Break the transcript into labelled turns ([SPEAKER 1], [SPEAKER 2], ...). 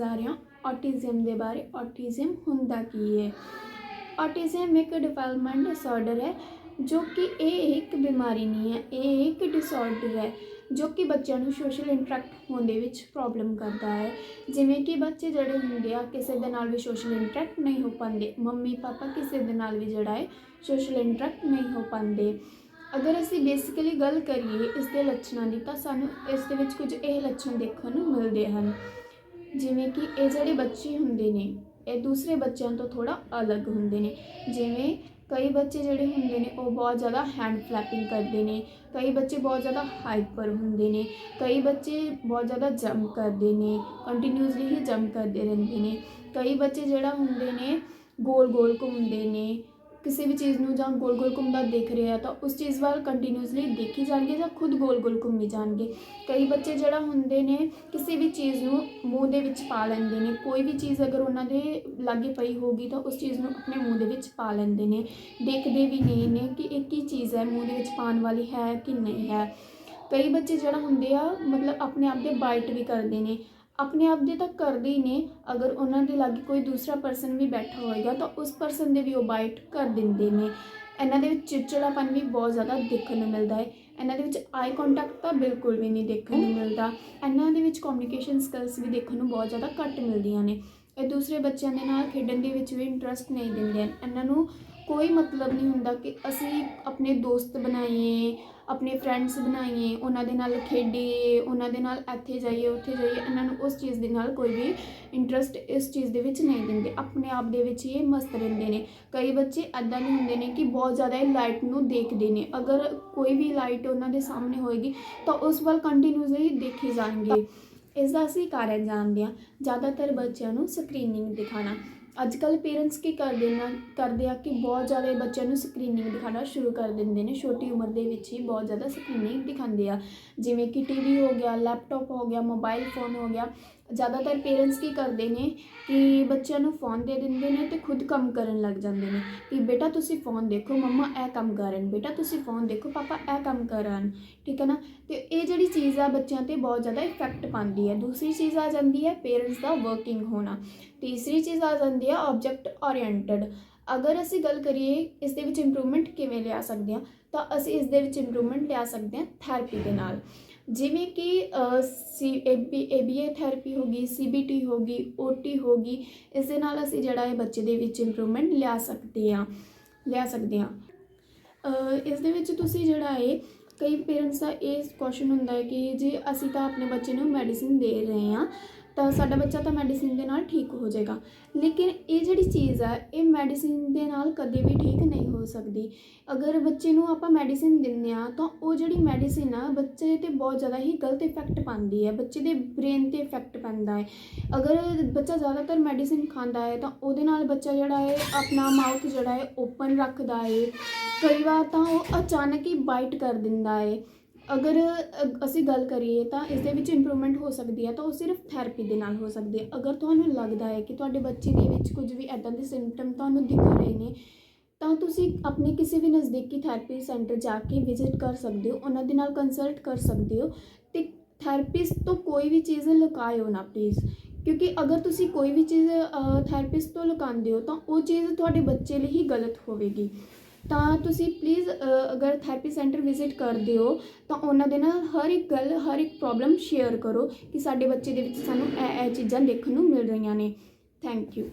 [SPEAKER 1] ਜਾ ਰਹੇ ਹਾਂ ਔਟਿਜ਼ਮ ਦੇ ਬਾਰੇ ਔਟਿਜ਼ਮ ਹੁੰਦਾ ਕੀ ਹੈ ਔਟਿਜ਼ਮ ਇੱਕ ਡਿਵੈਲਪਮੈਂਟ ਡਿਸਆਰਡਰ ਹੈ, ਜੋ ਕਿ ਇਹ ਇੱਕ ਬਿਮਾਰੀ ਨਹੀਂ ਹੈ, ਇਹ ਇੱਕ ਡਿਸਆਰਡਰ ਹੈ, ਜੋ ਕਿ ਬੱਚਿਆਂ ਨੂੰ ਸੋਸ਼ਲ ਇੰਟਰੈਕਟ ਹੋਣ ਦੇ ਵਿੱਚ ਪ੍ਰੋਬਲਮ ਕਰਦਾ ਹੈ। ਜਿਵੇਂ ਕਿ ਬੱਚੇ ਜਿਹੜੇ ਹੁੰਦੇ ਆ, ਕਿਸੇ ਦੇ ਨਾਲ ਵੀ ਸੋਸ਼ਲ ਇੰਟਰੈਕਟ ਨਹੀਂ ਹੋ ਪਾਉਂਦੇ। ਮੰਮੀ, ਪਾਪਾ ਕਿਸੇ ਦੇ ਨਾਲ ਵੀ ਜਿਹੜਾ ਹੈ ਸੋਸ਼ਲ ਇੰਟਰੈਕਟ ਨਹੀਂ ਹੋ ਪਾਉਂਦੇ। ਅਗਰ ਅਸੀਂ ਬੇਸਿਕਲੀ ਗੱਲ ਕਰੀਏ ਇਸ ਦੇ ਲੱਛਣਾਂ ਦੀ, ਤਾਂ ਸਾਨੂੰ ਇਸ ਦੇ ਵਿੱਚ ਕੁਝ ਇਹ ਲੱਛਣ ਦੇਖਣ ਨੂੰ ਮਿਲਦੇ ਹਨ। ਜਿਵੇਂ ਕਿ ਇਹ ਜਿਹੜੇ ਬੱਚੇ ਹੁੰਦੇ ਨੇ, ਇਹ ਦੂਸਰੇ ਬੱਚਿਆਂ ਤੋਂ ਥੋੜਾ ਅਲੱਗ ਹੁੰਦੇ ਨੇ। ਜਿਵੇਂ ਕਈ ਬੱਚੇ ਜਿਹੜੇ ਹੁੰਦੇ ਨੇ, ਉਹ ਬਹੁਤ ਜ਼ਿਆਦਾ ਹੈਂਡ ਫਲੈਪਿੰਗ ਕਰਦੇ ਨੇ, ਕਈ ਬੱਚੇ ਬਹੁਤ ਜ਼ਿਆਦਾ ਹਾਈਪਰ ਹੁੰਦੇ ਨੇ, ਕਈ ਬੱਚੇ ਬਹੁਤ ਜ਼ਿਆਦਾ ਜੰਪ ਕਰਦੇ ਨੇ ਕੰਟੀਨਿਊਸਲੀ ਹੀ ਜੰਪ ਕਰਦੇ ਰਹਿੰਦੇ ਨੇ। ਕਈ ਬੱਚੇ ਜਿਹੜਾ ਹੁੰਦੇ ਨੇ ਗੋਲ ਗੋਲ ਘੁੰਮਦੇ ਨੇ ਕਿਸੇ ਵੀ ਚੀਜ਼ ਨੂੰ ਜਾਂ ਗੋਲ ਗੋਲ ਘੁੰਮਦਾ ਦੇਖ ਰਿਹਾ ਤਾਂ ਉਸ ਚੀਜ਼ ਵੱਲ ਕੰਟੀਨਿਊਸਲੀ ਦੇਖੀ ਜਾਣਗੇ ਜਾਂ ਖੁਦ ਗੋਲ ਗੋਲ ਘੁੰਮੀ ਜਾਣਗੇ। ਕਈ ਬੱਚੇ ਜਿਹੜਾ ਹੁੰਦੇ ਨੇ, ਕਿਸੇ ਵੀ ਚੀਜ਼ ਨੂੰ ਮੂੰਹ ਦੇ ਵਿੱਚ ਪਾ ਲੈਂਦੇ ਨੇ। ਕੋਈ ਵੀ ਚੀਜ਼ ਅਗਰ ਉਹਨਾਂ ਦੇ ਲਾਗੇ ਪਈ ਹੋਗੀ ਤਾਂ ਉਸ ਚੀਜ਼ ਨੂੰ ਆਪਣੇ ਮੂੰਹ ਦੇ ਵਿੱਚ ਪਾ ਲੈਂਦੇ ਨੇ। ਦੇਖਦੇ ਵੀ ਨਹੀਂ ਨੇ ਕਿ ਇਹ ਕੀ ਚੀਜ਼ ਹੈ, ਮੂੰਹ ਦੇ ਵਿੱਚ ਪਾਉਣ ਵਾਲੀ ਹੈ ਕਿ ਨਹੀਂ ਹੈ। ਕਈ ਬੱਚੇ ਜਿਹੜਾ ਹੁੰਦੇ ਆ, ਮਤਲਬ ਆਪਣੇ ਆਪ ਦੇ ਬਾਈਟ ਵੀ ਕਰਦੇ ਨੇ। ਆਪਣੇ ਆਪ ਦੇ ਤਾਂ ਕਰਦੇ ਹੀ ਨੇ, ਅਗਰ ਉਹਨਾਂ ਦੇ ਲਾਗੇ ਕੋਈ ਦੂਸਰਾ ਪਰਸਨ ਵੀ ਬੈਠਾ ਹੋਏਗਾ, ਤਾਂ ਉਸ ਪਰਸਨ ਦੇ ਵੀ ਉਹ ਬਾਈਟ ਕਰ ਦਿੰਦੇ ਨੇ। ਇਹਨਾਂ ਦੇ ਵਿੱਚ ਚਿੜਚਿੜਾਪਨ ਵੀ ਬਹੁਤ ਜ਼ਿਆਦਾ ਦੇਖਣ ਨੂੰ ਮਿਲਦਾ ਹੈ। ਇਹਨਾਂ ਦੇ ਵਿੱਚ ਆਈ ਕੰਟੈਕਟ ਤਾਂ ਬਿਲਕੁਲ ਵੀ ਨਹੀਂ ਦੇਖਣ ਨੂੰ ਮਿਲਦਾ। ਇਹਨਾਂ ਦੇ ਵਿੱਚ ਕਮਿਊਨੀਕੇਸ਼ਨ ਸਕਿੱਲਸ ਵੀ ਦੇਖਣ ਨੂੰ ਬਹੁਤ ਜ਼ਿਆਦਾ ਘੱਟ ਮਿਲਦੀਆਂ ਨੇ। ਇਹ ਦੂਸਰੇ ਬੱਚਿਆਂ ਦੇ ਨਾਲ ਖੇਡਣ ਦੇ ਵਿੱਚ ਵੀ ਇੰਟਰਸਟ ਨਹੀਂ ਦਿੰਦੇ ਹਨ। ਇਹਨਾਂ ਨੂੰ ਕੋਈ ਮਤਲਬ ਨਹੀਂ ਹੁੰਦਾ ਕਿ ਅਸੀਂ ਆਪਣੇ ਦੋਸਤ ਬਣਾਈਏ ਆਪਣੇ ਫਰੈਂਡਸ ਬਣਾਈਏ, ਉਹਨਾਂ ਦੇ ਨਾਲ ਖੇਡੀਏ, ਉਹਨਾਂ ਦੇ ਨਾਲ ਇੱਥੇ ਜਾਈਏ, ਉੱਥੇ ਜਾਈਏ, ਇਹਨਾਂ ਨੂੰ ਉਸ ਚੀਜ਼ ਦੇ ਨਾਲ ਕੋਈ ਵੀ ਇੰਟਰਸਟ ਇਸ ਚੀਜ਼ ਦੇ ਵਿੱਚ ਨਹੀਂ ਦਿੰਦੇ। ਆਪਣੇ ਆਪ ਦੇ ਵਿੱਚ ਹੀ ਮਸਤ ਰਹਿੰਦੇ ਨੇ। ਕਈ ਬੱਚੇ ਐਦਾਂ ਦੇ ਹੁੰਦੇ ਨੇ ਕਿ ਬਹੁਤ ਜ਼ਿਆਦਾ ਇਹ ਲਾਈਟ ਨੂੰ ਦੇਖਦੇ ਨੇ। ਅਗਰ ਕੋਈ ਵੀ ਲਾਈਟ ਉਹਨਾਂ ਦੇ ਸਾਹਮਣੇ ਹੋਏਗੀ, ਤਾਂ ਉਸ ਵੱਲ ਕੰਟੀਨਿਊਸਲੀ ਦੇਖੀ ਜਾਣਗੇ। ਇਸ ਦਾ ਅਸੀਂ ਕਾਰਨ ਜਾਣਦੇ ਹਾਂ। ਜ਼ਿਆਦਾਤਰ ਬੱਚਿਆਂ ਨੂੰ ਸਕਰੀਨਿੰਗ ਦਿਖਾਣਾ ਅੱਜ ਕੱਲ ਪੇਰੈਂਟਸ ਕੀ ਕਰਦੇ ਨਾ, ਕਰਦੇ ਆ ਕਿ ਬਹੁਤ ਜ਼ਿਆਦਾ ਬੱਚਿਆਂ ਨੂੰ ਸਕਰੀਨਿੰਗ ਦਿਖਾਉਣਾ ਸ਼ੁਰੂ ਕਰ ਦਿੰਦੇ ਨੇ, ਛੋਟੀ ਉਮਰ ਦੇ ਵਿੱਚ ਹੀ ਬਹੁਤ ਜ਼ਿਆਦਾ ਸਕਰੀਨਿੰਗ ਦਿਖਾਉਂਦੇ ਆ। ਜਿਵੇਂ ਕਿ ਟੀਵੀ ਹੋ ਗਿਆ ਲੈਪਟਾਪ ਹੋ ਗਿਆ ਮੋਬਾਈਲ ਫੋਨ ਹੋ ਗਿਆ ਜ਼ਿਆਦਾਤਰ ਪੇਰੈਂਟਸ ਕੀ ਕਰਦੇ ਨੇ ਕਿ ਬੱਚਿਆਂ ਨੂੰ ਫੋਨ ਦੇ ਦਿੰਦੇ ਨੇ ਤੇ ਖੁਦ ਕੰਮ ਕਰਨ ਲੱਗ ਜਾਂਦੇ ਨੇ ਕਿ ਬੇਟਾ ਤੁਸੀਂ ਫੋਨ ਦੇਖੋ, ਮੰਮਾ ਇਹ ਕੰਮ ਕਰਨ, ਬੇਟਾ ਤੁਸੀਂ ਫੋਨ ਦੇਖੋ, ਪਾਪਾ ਇਹ ਕੰਮ ਕਰਨ, ਠੀਕ ਹੈ ਨਾ? ਤੇ ਇਹ ਜਿਹੜੀ ਚੀਜ਼ ਆ ਬੱਚਿਆਂ ਤੇ ਬਹੁਤ ਜ਼ਿਆਦਾ ਇਫੈਕਟ ਪਾਉਂਦੀ ਹੈ। ਦੂਸਰੀ ਚੀਜ਼ ਆ ਜਾਂਦੀ ਹੈ ਪੇਰੈਂਟਸ ਦਾ ਵਰਕਿੰਗ ਹੋਣਾ। ਤੀਸਰੀ ਚੀਜ਼ ਆ ਜਾਂਦੀ ਹੈ ਆਬਜੈਕਟ ਓਰੀਐਂਟਡ ਅਗਰ ਅਸੀਂ ਗੱਲ ਕਰੀਏ ਇਸ ਦੇ ਵਿੱਚ ਇੰਪਰੂਵਮੈਂਟ ਕਿਵੇਂ ਲਿਆ ਸਕਦੇ ਹਾਂ, ਤਾਂ ਅਸੀਂ ਇਸ ਦੇ ਵਿੱਚ ਇੰਪਰੂਵਮੈਂਟ ਲਿਆ ਸਕਦੇ ਹਾਂ ਥੈਰੇਪੀ ਦੇ ਨਾਲ। ਜਿਵੇਂ ਕਿ ਸੀ ਏਬੀ ਏਬੀਏ ਥੈਰੇਪੀ ਹੋ ਗਈ ਸੀਬੀਟੀ ਹੋ ਗਈ ਓਟੀ ਹੋ ਗਈ ਇਸ ਦੇ ਨਾਲ ਅਸੀਂ ਜਿਹੜਾ ਹੈ ਬੱਚੇ ਦੇ ਵਿੱਚ ਇੰਪਰੂਵਮੈਂਟ ਲਿਆ ਸਕਦੇ ਹਾਂ, ਲਿਆ ਸਕਦੇ ਹਾਂ। ਇਸ ਦੇ ਵਿੱਚ ਤੁਸੀਂ ਜਿਹੜਾ ਹੈ ਕਈ ਪੇਰੈਂਟਸ ਦਾ ਇਹ ਕੁਐਸਚਨ ਹੁੰਦਾ ਹੈ ਕਿ ਜੇ ਅਸੀਂ ਤਾਂ ਆਪਣੇ ਬੱਚੇ ਨੂੰ ਮੈਡੀਸਿਨ ਦੇ ਰਹੇ ਹਾਂ ਤਾਂ ਸਾਡਾ ਬੱਚਾ ਤਾਂ ਮੈਡੀਸਿਨ ਦੇ ਨਾਲ ਠੀਕ ਹੋ ਜਾਏਗਾ। ਲੇਕਿਨ ਇਹ ਜਿਹੜੀ ਚੀਜ਼ ਆ, ਇਹ ਮੈਡੀਸਿਨ ਦੇ ਨਾਲ ਕਦੇ ਵੀ ਠੀਕ ਨਹੀਂ ਹੋ ਸਕਦੀ। ਅਗਰ ਬੱਚੇ ਨੂੰ ਆਪਾਂ ਮੈਡੀਸਿਨ ਦਿੰਦੇ ਆ ਤਾਂ ਉਹ ਜਿਹੜੀ ਮੈਡੀਸਿਨ ਆ, ਬੱਚੇ ਤੇ ਬਹੁਤ ਜ਼ਿਆਦਾ ਹੀ ਗਲਤ ਇਫੈਕਟ ਪਾਉਂਦੀ ਹੈ। ਬੱਚੇ ਦੇ ਬ੍ਰੇਨ ਤੇ ਇਫੈਕਟ ਪੈਂਦਾ ਹੈ। ਅਗਰ ਬੱਚਾ ਜ਼ਿਆਦਾਤਰ ਮੈਡੀਸਿਨ ਖਾਂਦਾ ਹੈ, ਤਾਂ ਉਹਦੇ ਨਾਲ ਬੱਚਾ ਜਿਹੜਾ ਹੈ, ਆਪਣਾ ਮਾਊਥ ਜਿਹੜਾ ਹੈ ਓਪਨ ਰੱਖਦਾ ਹੈ। ਕਈ ਵਾਰ ਤਾਂ ਉਹ ਅਚਾਨਕ ਹੀ ਬਾਈਟ ਕਰ ਦਿੰਦਾ ਹੈ। ਅਗਰ ਅ- ਅਸੀਂ ਗੱਲ ਕਰੀਏ ਤਾਂ ਇਸ ਦੇ ਵਿੱਚ ਇੰਪਰੂਵਮੈਂਟ ਹੋ ਸਕਦੀ ਹੈ ਤਾਂ ਉਹ ਸਿਰਫ ਥੈਰੇਪੀ ਦੇ ਨਾਲ ਹੋ ਸਕਦੀ ਹੈ। ਅਗਰ ਤੁਹਾਨੂੰ ਲੱਗਦਾ ਹੈ ਕਿ ਤੁਹਾਡੇ ਬੱਚੇ ਦੇ ਵਿੱਚ ਕੁਝ ਵੀ ਐਦਾਂ ਦੇ ਸਿੰਪਟਮ ਤੁਹਾਨੂੰ ਦਿਖ ਰਹੇ ਨੇ, ਤਾਂ ਤੁਸੀਂ ਆਪਣੇ ਕਿਸੇ ਵੀ ਨਜ਼ਦੀਕੀ ਥੈਰੇਪੀ ਸੈਂਟਰ ਜਾ ਕੇ ਵਿਜ਼ਿਟ ਕਰ ਸਕਦੇ ਹੋ, ਉਹਨਾਂ ਦੇ ਨਾਲ ਕੰਸਲਟ ਕਰ ਸਕਦੇ ਹੋ ਤੇ ਥੈਰੇਪਿਸਟ ਤੋਂ ਕੋਈ ਵੀ ਚੀਜ਼ ਲੁਕਾਇਓ ਨਾ ਪਲੀਜ਼ ਕਿਉਂਕਿ ਅਗਰ ਤੁਸੀਂ ਕੋਈ ਵੀ ਚੀਜ਼ ਥੈਰੇਪਿਸਟ ਤੋਂ ਲੁਕਾਉਂਦੇ ਹੋ ਤਾਂ ਉਹ ਚੀਜ਼ ਤੁਹਾਡੇ ਬੱਚੇ ਲਈ ਹੀ ਗਲਤ ਹੋਵੇਗੀ। ਤਾਂ ਤੁਸੀਂ ਪਲੀਜ਼ ਅਗਰ ਥੈਰੇਪੀ ਸੈਂਟਰ ਵਿਜ਼ਿਟ ਕਰਦੇ ਹੋ, ਤਾਂ ਉਹਨਾਂ ਦੇ ਨਾਲ ਹਰ ਇੱਕ ਗੱਲ, ਹਰ ਇੱਕ ਪ੍ਰੋਬਲਮ ਸ਼ੇਅਰ ਕਰੋ ਕਿ ਸਾਡੇ ਬੱਚੇ ਦੇ ਵਿੱਚ ਸਾਨੂੰ ਇਹ ਇਹ ਚੀਜ਼ਾਂ ਦੇਖਣ ਨੂੰ ਮਿਲ ਰਹੀਆਂ ਨੇ। Thank you